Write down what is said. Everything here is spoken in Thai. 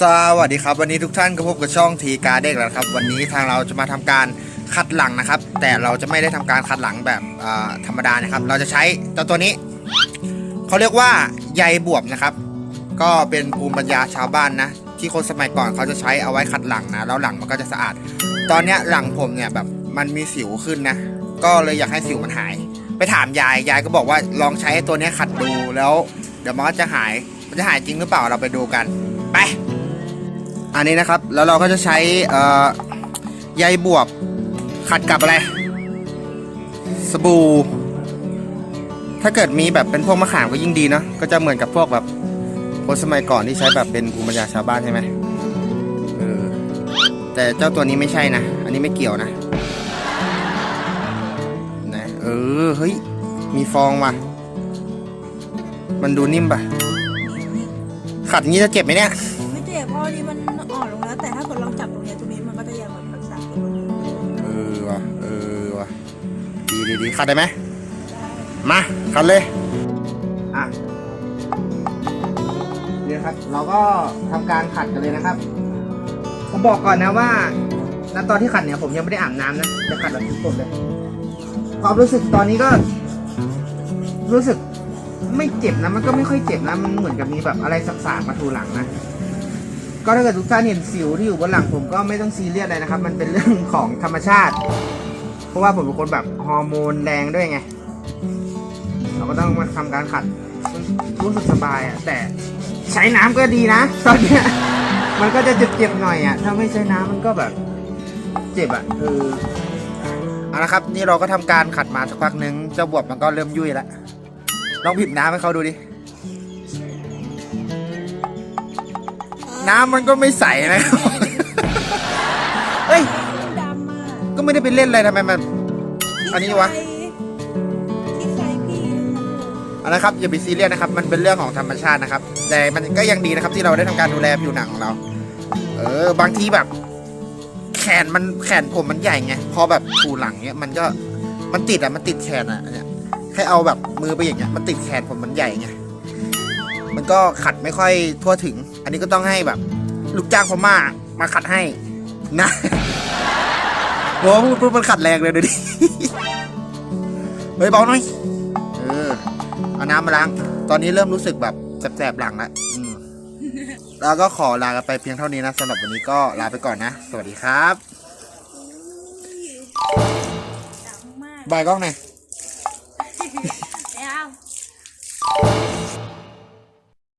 สวัสดีครับ วันนี้ทุกท่านก็พบกับช่องทีการเด็กแล้วครับ วันนี้ทางเราจะมาทำการขัดหลังนะครับ แต่เราจะไม่ได้ทำการขัดหลังแบบธรรมดานะครับ เราจะใช้เจ้าตัวนี้เขาเรียกว่าใยบวบนะครับ ก็เป็นภูมิปัญญาชาวบ้านนะ ที่คนสมัยก่อนเขาจะใช้เอาไว้ขัดหลังนะแล้วหลังมันก็จะสะอาด ตอนนี้หลังผมเนี่ยแบบมันมีสิวขึ้นนะ ก็เลยอยากให้สิวมันหาย ไปถามยายยายก็บอกว่าลองใช้ตัวนี้ขัดดูแล้ว เดี๋ยวมันก็จะหายมันจะหายจริงหรือเปล่าเราไปดูกัน ไป อันนี้นะครับ แล้วเราก็จะใช้ใยบวบขัดกับอะไร สบู่ ถ้าเกิดมีแบบเป็นพวกมะขามก็ยิ่งดีเนาะ ก็จะเหมือนกับพวกแบบคนสมัยก่อนที่ใช้แบบเป็นภูมิปัญญาชาวบ้านใช่ไหมเออ แต่เจ้าตัวนี้ไม่ใช่นะ อันนี้ไม่เกี่ยวนะ นะ เออ เฮ้ย มีฟองว่ะ มันดูนิ่มปะขัดงี้จะเจ็บไหมเนี่ย มันอ่อนลงแล้ว แต่ถ้าเกิดลองจับตรงเนี้ยตรงนี้มันก็จะยังแบบรักษาตัวเออว่ะเออว่ะดีดีดีขัดได้ไหมมาขัดเลย อะนี่นะครับ เราก็ทำการขัดกันเลยนะครับ ผมบอกก่อนนะว่าณตอนที่ขัดเนี่ยผมยังไม่ได้อาบน้ำนะจะขัดแบบทุกคนเลย ความรู้สึกตอนนี้ก็ รู้สึกไม่เจ็บนะ มันก็ไม่ค่อยเจ็บนะ มันเหมือนกับมีแบบอะไรสักๆมาถูหลังนะ ก็ถ้าเกิดทุกท่านเห็นสิวที่อยู่บนหลังผมก็ไม่ต้องซีเรียสเลยนะครับ มันเป็นเรื่องของธรรมชาติ เพราะว่าผมเป็นคนแบบฮอร์โมนแรงด้วยไง เราก็ต้องมาทำการขัดรู้สึกสบายอะแต่ใช้น้ำก็ดีนะตอนเนี้ยมันก็จะเจ็บๆหน่อยอะถ้าไม่ใช้น้ำมันก็แบบ เจ็บอะเออเอาละครับนี่เราก็ทำการขัดมาสักพักนึงเจ้าบวบมันก็เริ่มยุ่ยแล้วลองผิบน้ำให้เขาดูดิ น้ำมันก็ไม่ใสนะเฮ้ย ดำอะก็ไม่ได้ไปเล่นอะไรทำไมมัน อันนี้วะ ที่ใครพี่เอาละครับอย่าไปซีเรียสนะครับ มันเป็นเรื่องของธรรมชาตินะครับ แต่มันก็ยังดีนะครับที่เราได้ทำการดูแลผิวหนังของเรา เออบางทีแบบ แขนมันแขนผมมันใหญ่ไงพอแบบถูหลังเนี้ยมันก็มันติดอะมันติดแขนอะเนี่ยแค่เอาแบบมือไปอย่างเงี้ยมันติดแขนผมมันใหญ่ไงมันก็ขัดไม่ค่อยทั่วถึงอั นนี้ก็ต้องให้แบบ ลูกจ้างพม่ามาขัดให้ นะโอ้พูดพูดมันขัดแรงเลยดูดิเฮ้ยเบาหน่อยเออเอาน้ำมาล้าง ตอนนี้เริ่มรู้สึกแบบแสบๆหลังแล้วอืมแล้วก็ขอลากันไปเพียงเท่านี้นะสำหรับวันนี้ก็ลาไปก่อนนะ สวัสดีครับดำมากบายกล้องหน่อยแล้ว